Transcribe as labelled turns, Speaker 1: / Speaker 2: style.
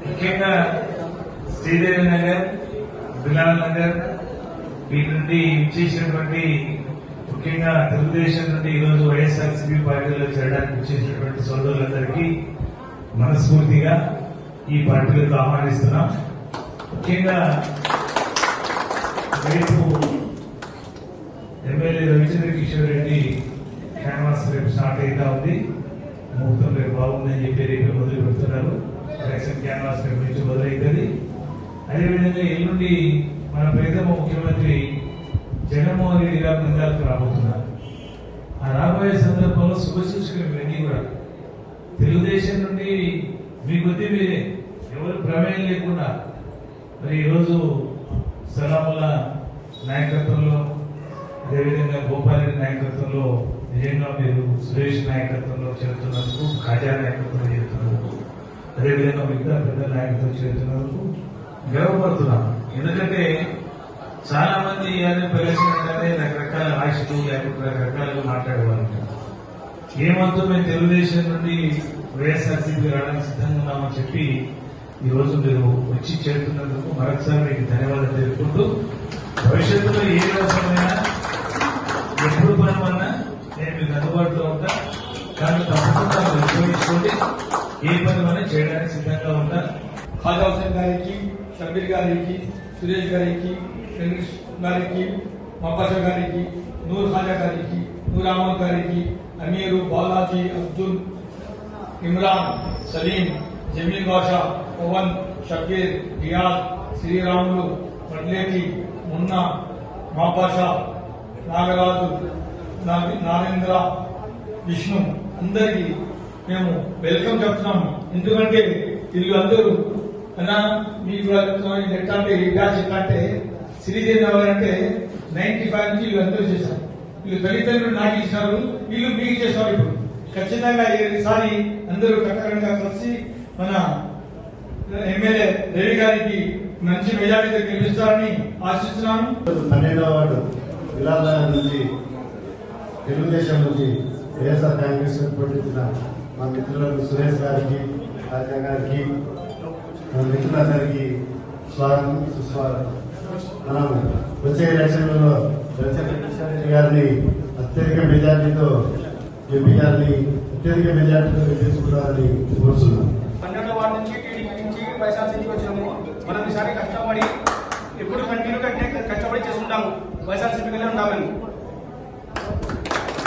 Speaker 1: ముఖ్యంగా శ్రీదేవి నగర్ బిలాల్ నగర్ వీటి నుండి ఇచ్చేసినటువంటి ముఖ్యంగా తెలుగుదేశం నుండి ఈరోజు వైఎస్ఆర్సీపీ పార్టీలో చేరడానికి ఇచ్చేసినటువంటి సోదరులందరికీ మనస్ఫూర్తిగా ఈ పార్టీలకు ఆహ్వానిస్తున్నాం. ముఖ్యంగా రేపు ఎమ్మెల్యే రవిచంద్ర కిషోర్ రెడ్డి క్యాన్వాస్ రేపు స్టార్ట్ అవుతా ఉంది. ముహూర్తం రేపు బాగుందని చెప్పి రేపు మొదలు పెడుతున్నారు. ఎలక్షన్ క్యాన్వాస్ రేపు నుంచి మొదలవుతుంది. అదేవిధంగా ఎల్లుండి మన ప్రీతమ ముఖ్యమంత్రి జగన్మోహన్ రెడ్డి గారు నంద్యాలకు రాబోతున్నారు. ఆ రాబోయే సందర్భంలో శుభసూచకులు ఇవన్నీ కూడా. తెలుగుదేశం నుండి మీ కొద్ది మీరే. ఎవరు ప్రమేయం లేకుండా. మరి ఈరోజు సలాముల నాయకత్వంలో అదేవిధంగా గోపాలరెడ్డి నాయకత్వంలో నిజంగా మీరు సురేష్ నాయకత్వంలో చేరుతున్నందుకు ఖాజా నాయకత్వంలో చేరుతున్నందుకు అదేవిధంగా మిగతా పెద్ద నాయకత్వం చేరుతున్నందుకు గర్వపడుతున్నాను. ఎందుకంటే చాలా మంది ఇవన్నీ ప్రవేశించగానే రకరకాల ఆశలు లేకపోతే రకరకాలుగా మాట్లాడేవాళ్ళు. ఏమంతా మేము తెలుగుదేశం నుండి వైఎస్ఆర్సీపీ రావడానికి సిద్ధంగా ఉన్నామని చెప్పి ఈ రోజు మీరు వచ్చి చేరుతున్నందుకు మరొకసారి మీకు ధన్యవాదాలు తెలుపుకుంటూ భవిష్యత్తులో ఏ అవసరమైనా నేను మీకు అందుబాటులో ఉంటా. దాన్ని తప్పకుండా ఉపయోగించుకోండి. ఏ పని చేయడానికి సిద్ధంగా ఉంటా.
Speaker 2: ఖాజా హుసేన్ గారికి షబీర్ గారికి సురేష్ గారికి సంగీష్ గారికి మపాషా గారికి నూర్ ఖాజా గారికి నూర్ అహ్మద్ గారికి అమీరు బాలాజీ అబ్దుల్ ఇమ్రాన్ సలీం జమీల్ బాషా పవన్ షబీర్ రియాజ్ శ్రీరాములు వడ్లేటి మున్నా మాబాషా నాగరాజు నాగేంద్ర విష్ణు అందరికి మేము వెల్కమ్ చెప్తున్నాము ఎందుకంటే వీళ్ళు అందరూ అన్నా మీకు ఎట్లా అంటే ఈ బ్యాచ్ ఎట్లా అంటే శ్రీదేవి నగర్ అంటే నైన్టీ ఫైవ్ నుంచి వీళ్ళు అందరూ చేశారు. వీళ్ళు తల్లిదండ్రులు నాకు ఇచ్చినారు. వీళ్ళు మీకు చేశారు ఇప్పుడు. ఖచ్చితంగా ఈసారి అందరూ కట్టకరంగా కలిసి మన ఎమ్మెల్యే రవి గారికి మంచి మెజారిటీతో గెలిపిస్తారని ఆశిస్తున్నాను
Speaker 3: పన్నెండవ వార్డు విలాసాల నుంచి తెలుగుదేశం నుంచి వైఎస్ఆర్ కాంగ్రెస్ పోటీచిన మా మిత్రులకు సురేష్ గారికి రాజా గారికి మా మిత్రులందరికీ స్వాగతం సుస్వాగతం. మనం వచ్చే ఎలక్షన్లలో రవిచంద్ర రెడ్డి గారిని అత్యధిక మెజార్టీతో ఎంపీ గారిని అత్యధిక మెజార్టీతో గెలుచుకుంటారని కోరుతున్నాం
Speaker 4: పన్నెండో వార్డు నుంచి టీడీపీ నుంచి వైఎస్ఆర్సీపీకి వచ్చినాము మనం ఈసారి కష్టపడి ఎప్పుడు కంటిన్యూ కంటే కష్టపడి చేసుకుంటాము. చేస్తుంటాము వైఎస్ఆర్సీపీగానే ఉంటామని.